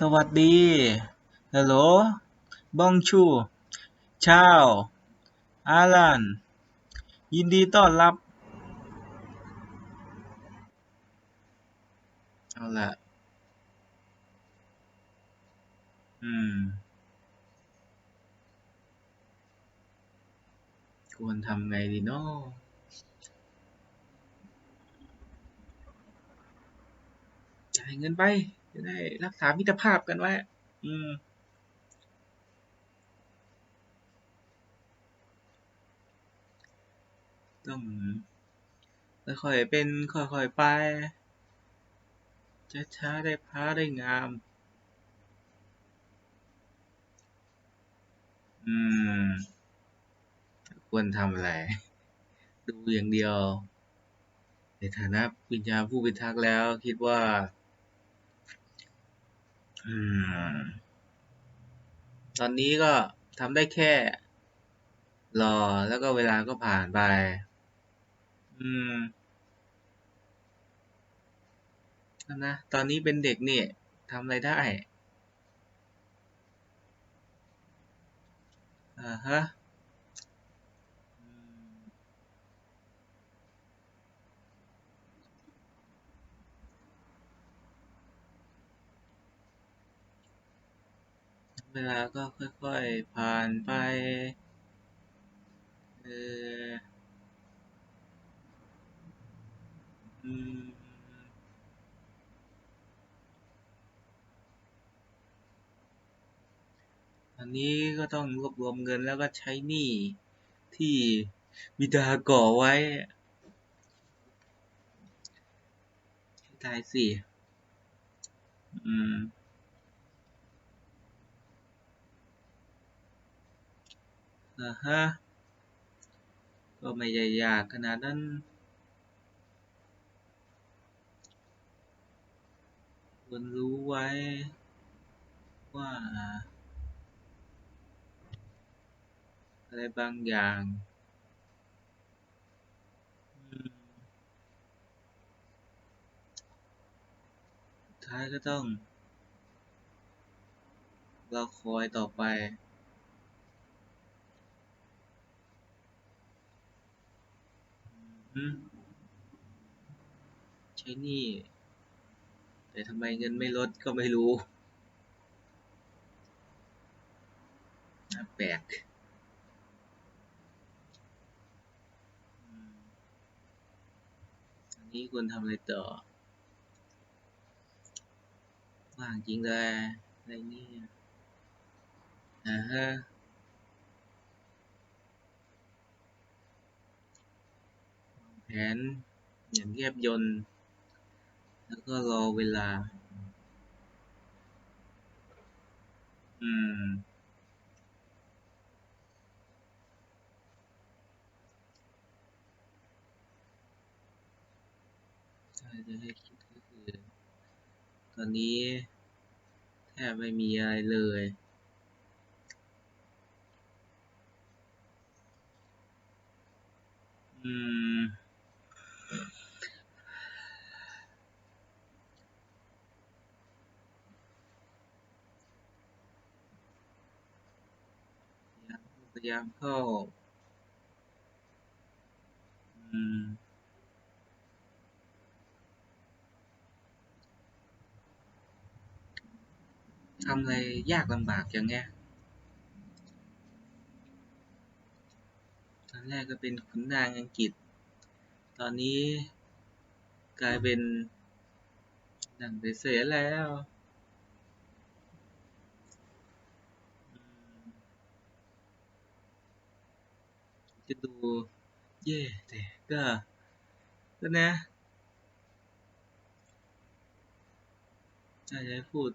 สวัสดีฮัลโหลบองชูชาวอาลันยินดีต้อนรับ เอาละอืม ควรทำไงดีเนาะจ่ายเงินไป จะได้รักษามิตรภาพกันไว้ อืมต้องค่อยๆเป็นค่อยๆไปจะช้าได้พระได้งาม อืม ควรทำอะไร ดูอย่างเดียว ในฐานะวิญญาณผู้พิทักษ์แล้วคิดว่า ตอนนี้ก็ทำได้แค่ รอแล้วก็เวลาก็ผ่านไป อืมนะ ตอนนี้เป็นเด็กเนี่ยทำอะไรได้อ่าฮะ เวลาก็ค่อยๆ ผ่านไป เอออืมอันนี้ก็ต้องรวบรวมเงินแล้วก็ใช้หนี้ที่บิดาก่อไว้ตายสิ อืม อ่าฮะ ก็ไม่ใหญ่ยากขนาดนั้น ควรรู้ไว้ว่า อะไรบางอย่างท้ายก็ต้อง เรอคอยต่อไป อืม ใช้หนี้แต่ทำไมเงินไม่ลดก็ไม่รู้น่าแปลกอันนี้ควรทำอะไรต่อ ว่างจริงเลยอะไรเนี่ยอ่าฮะ วางแผ นอย่างแยบยลแล้วก็รอเวลา อืม ถ้าจะให้คิดก็คือ ตอนนี้แทบไม่มีอะไรเลยอืม ยายามเข้า อืม ทำอะไรยากลำบากจังเงี้ยตอนแรกก็เป็นขุนนางอังกฤษ ตอนนี้กลายเป็นดั่งเสยแล้ว จะดูแย่แต่ก็ก็นะถ้าจะให้พูด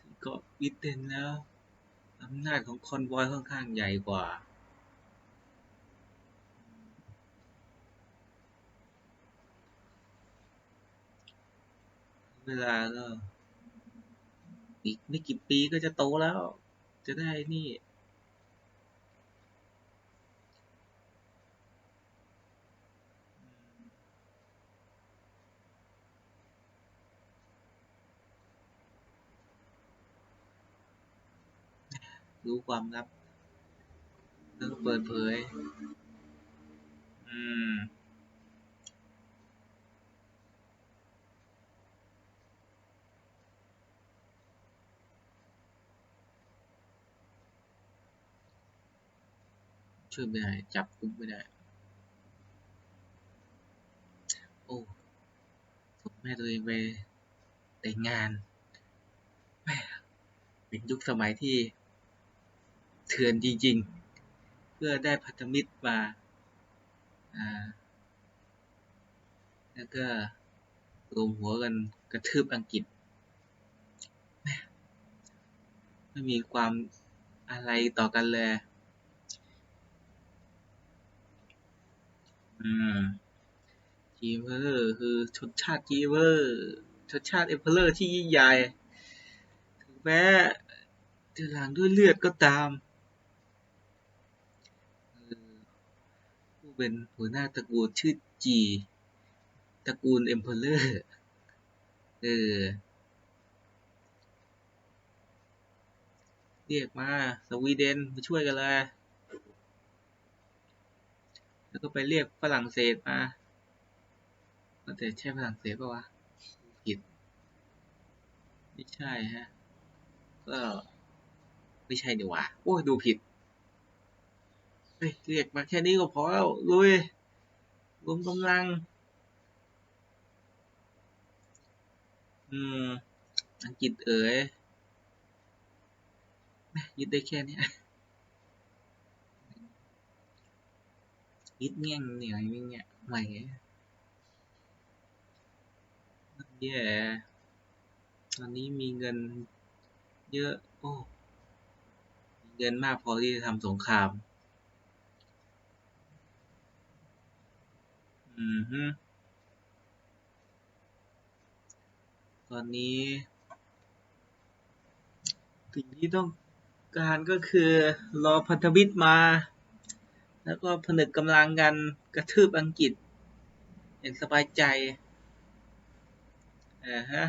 ถึงเกาะบิเตนแล้วอำนาจของคอนวอยค่อนข้างใหญ่กว่าเวลาก็อีกไม่กี่ปีก็จะโตแล้ว จะได้นี่ รู้ความลับ แล้วก็เปิดเผย อืม ช่วยไม่ได้ จับกุมไม่ได้ โอ้ส่งแม่ตัวเองไปแต่งงานแม่เป็นยุคสมัยที่ เถื่อนจริงๆ เพื่อได้พันธมิตรมาแล้วก็รวมหัวกันกระทืบอังกฤษ ไม่มีความอะไรต่อกันเลยอจีเวอร์คือชนชาติจีเวอร์ชนชาติเอมเพลอร์ที่ยิ่งใหญ่ ถึงแม้จะหลังด้วยเลือดก็ตามเออผู้ เป็นหัวหน้าตระกูลชื่อจีตระกูลเอ็มเพลเลอร์เออเรียกมาสวีเดนมาช่วยกันเลย แล้วก็ไปเรียกฝรั่งเศสมาแต่ใช่ฝรั่งเศสปะวะผิดไม่ใช่ฮะ ก็ไม่ใช่ดีว่า โอ้ดูผิด เฮ้ยเรียกมาแค่นี้ก็พอแล้วลุยรวมกำลัง อืม อังกฤษเอ๋ยยึดได้แค่นี้ยึดเงี้ยงเหนียวอย่างเงี้ยใหม่แย่ตอนนี้มีเงินเยอะ โอ้เงินมากพอที่จะทำสงคราม อืมฮึตอนนี้ สิ่งที่ต้องการก็คือรอพันธมิตรมา แล้วก็ผนึกกำลังกันกระทืบอังกฤษ อย่างสบายใจอ่าฮะ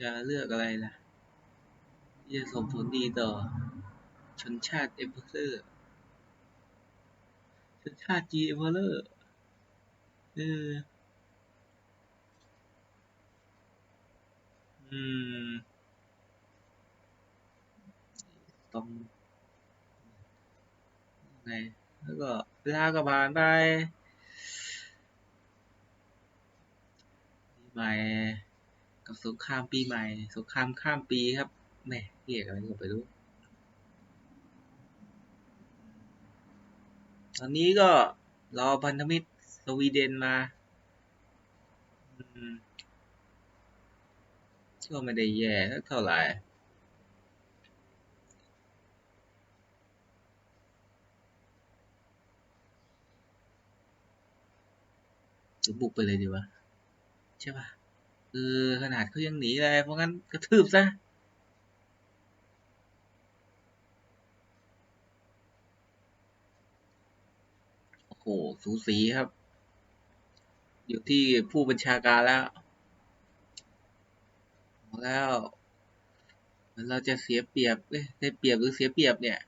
จะเลือกอะไรล่ะที่จะส่งผลดีต่อชนชาติเอเพอร์ ชนชาติจีเอมเพลเลอร์เอออืมต้องไงแล้วก็เวลาก็ผ่านไปปีใหม่ กับสงครามปีใหม่ สงครามข้ามปีครับแหม่เรียกอะไรก็ไปรู้ อนนี้ก็รอพันธมิตรสวีเดนมาอืมก็ไม่ได้แย่เท่าไหร่หรือบุกไปเลยดีวะใช่ปะเออขนาดเขายังหนีเลยเพราะงั้นกระทืบซะ โอ้โหสูสีครับ อยู่ที่ผู้บัญชาการแล้วแล้วเราจะเสียเปรียบเอ้ยได้เปรียบหรือเสียเปรียบเนี่ย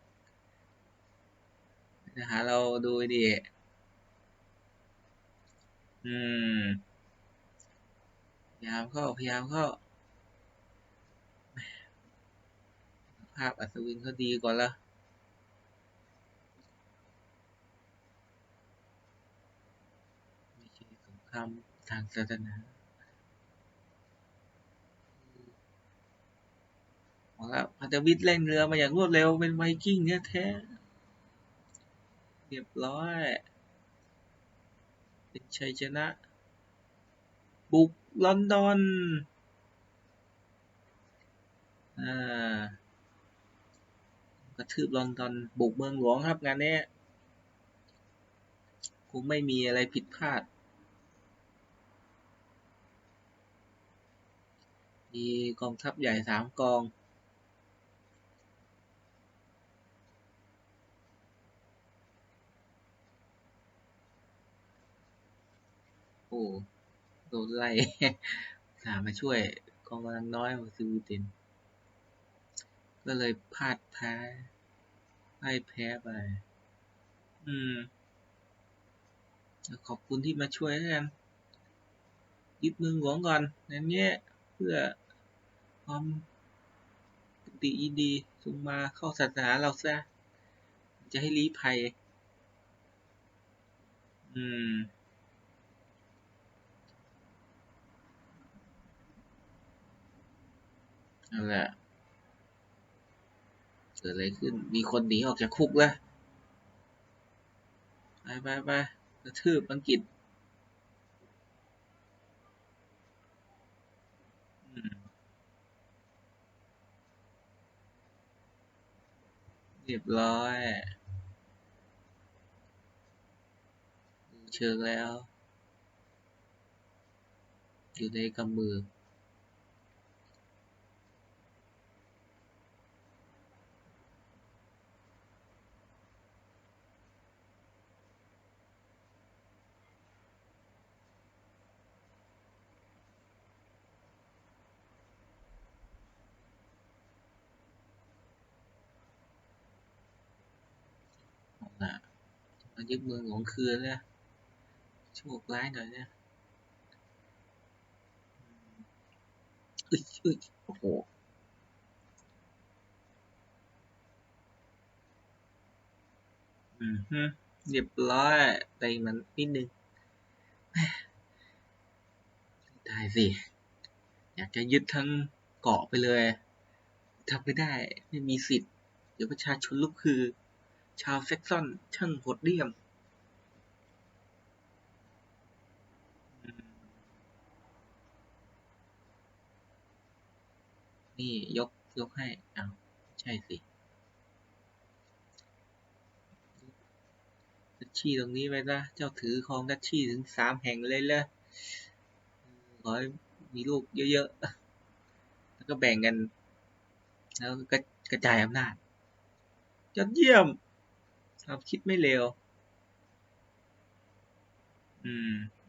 นะฮะเราดูดิอืมพยายามเข้าพยายามเข้า ภาพอัศวินเขาดีกว่าละไม่ ใช่สงครมทางศาสนาเอาละพันธมิตรเร่งเรือมาอย่างรวดเร็วเป็นไวกิ้งเนี่ยแท้เรียบร้อยเป็นชัยชนะ บุกลอนดอนอ่ากระทืบลอนดอน บุกเมืองหลวงครับงานนี้คงไม่มีอะไรผิดพลาด มีกองทัพใหญ่สามกอง โอ้โดนไล่สามมาช่วยกองกำลังน้อยของสวีเดนก็เลยพลาดแพ้พ่ายแพ้ไป อืม ขอบคุณที่มาช่วยกันยึดเมืองหลวงก่อนอย่างเงี้ยเพื่อ ความติยินดีจงมาเข้าศาสนาเราซะจะให้ลี้ภัย อืม นั่นแหละ เกิดอะไรขึ้น มีคนหนีออกจากคุกแล้ว ไปไปไปกระทืบอังกฤษ เรียบร้อยดูเชิงแล้ว อยู่ในกำมือ มายึดเมืองหลงคืนแล้วโชคร้ายหน่อยเนี่ยอึยอึยโอ้โหอืมฮึเรียบร้อยแต่มันนิดนึงได้สิ อยากจะยึดทั้งเกาะไปเลยทำไม่ได้ ไม่มีสิทธิ์ เดี๋ยวประชาชนลุกคือ ชาวแซ็กซอนช่างโหดเหี้ยมนี่ยกยกให้อ้าวใช่สิดัชชี่ตรงนี้ไปนะเจ้าถือครองดัชชี่ถึงสามแห่งเลยลยขอให้มีลูกเยอะๆ แล้วก็แบ่งกัน แล้วก็กระจายอำนาจยอดเยี่ยม ครามคิดไม่เร็วอืม